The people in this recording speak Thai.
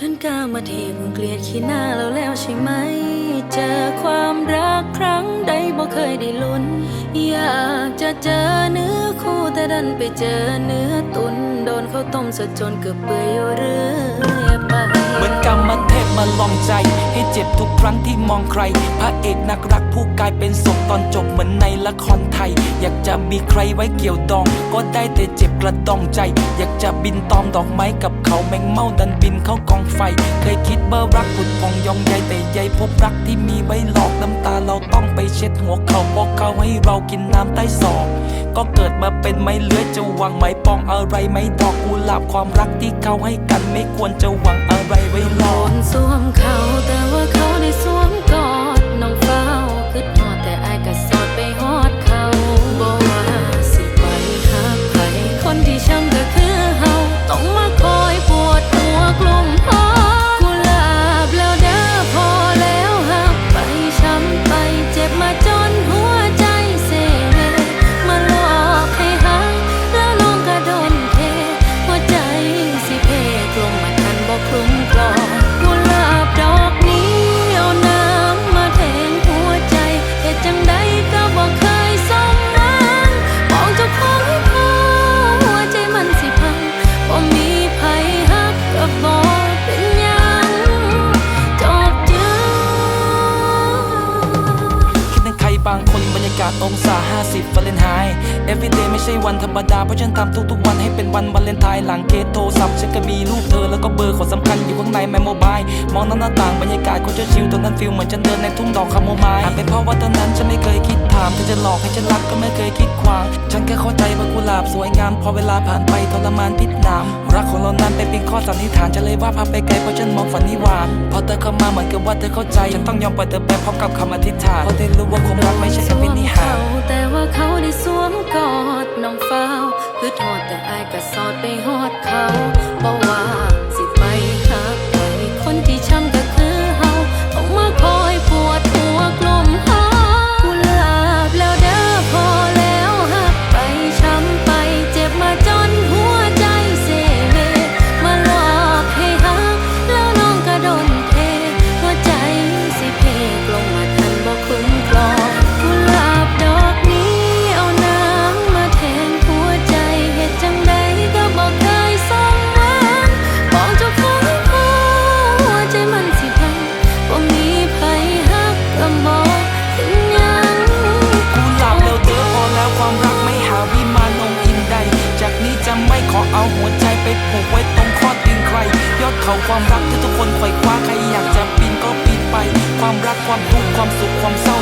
ท่านกามาเทคงเกลียดขี้หน้าเราแล้วใช่ไหม เจอความรักครั้งใดบ่เคยได้ลุ้น อยากจะเจอเนื้อคู่แต่ดันไปเจอเนื้อตุนโดนเขาต้มสดจนเกือบเปื่อยเรื่อยไป เหมือนกรรมเทพมาลองใจ เจ็บทุกครั้งที่มองใคร พระเอกนักรักผู้กลายเป็นศพตอนจบเหมือนในละครไทย อยากจะมีใครไว้เกี่ยวดอง ก็ได้แต่เจ็บกระดองใจ อยากจะบินตอมดอกไม้กับเขาแมงเมาดันบินเข้ากองไฟ เคยคิดเบอร์รักผุดพองยองใยแต่ใยพบรักที่มีไว้หลอกน้ำตาเราต้องไปเช็ดหัวเขาเพราะเขาให้เรากินน้ำใต้ศอกก็เกิดมาเป็นไม่เลื้อยจะหวังไหมปองอะไรไหม่ดอกกุหลาบความรักที่เขาให้กันไม่ควรจะหวังอะไรไว้รอนสวมเขาากาศองศา 50วาเลนไทน์ everyday ไม่ใช่วันธรรมดา เพราะฉันทำทุกๆวันให้เป็นวันวาเลนไทน์หลังเกตโทรศัพท์ฉันก็มีรูปเธอแล้วก็เบอร์คนสำคัญอยู่ข้างในแมโมบายมองหน้าหน้าต่างบรรยากาศคนจะชิลตอนนั้นฟิลเหมือนฉันเดินในทุ่งดอกคาโมไมล์อาจเป็นเพราะว่าตอนนั้นฉันไม่เคยคิดถามเธอจะหลอกให้ฉันรักก็ไม่เคยคิดขวางฉันแค่เข้าใจว่ากุหลาบสวยงามพอเวลาผ่านไปทรมานพิษน้ำรักของเรานั้นเป็นเพียงข้อสันนิษฐานจะเลยว่าพาไปไกลเพราะฉันมองฝันนิวานพอเธอเข้ามาเหมือนกับว่าเธอเข้าใจฉันต้องยอมปล่อยเธอไปพร้อมกับคำอธิษฐานเพราะได้รู้ว่าคงรักไม่ใช่ แต่ว่าเขาได้สวมกอดน้องฟ้าวคือทอดแต่อายก็สอดไปหอดเขาบอกว่าาหัวใจไปผูกไว้ตรงข้อตีนใคร ยอดเขาความรักที่ทุกคนไขว่คว้าใครอยากจะปีนก็ปีนไป ความรักความทุกข์ความสุขความเศร้า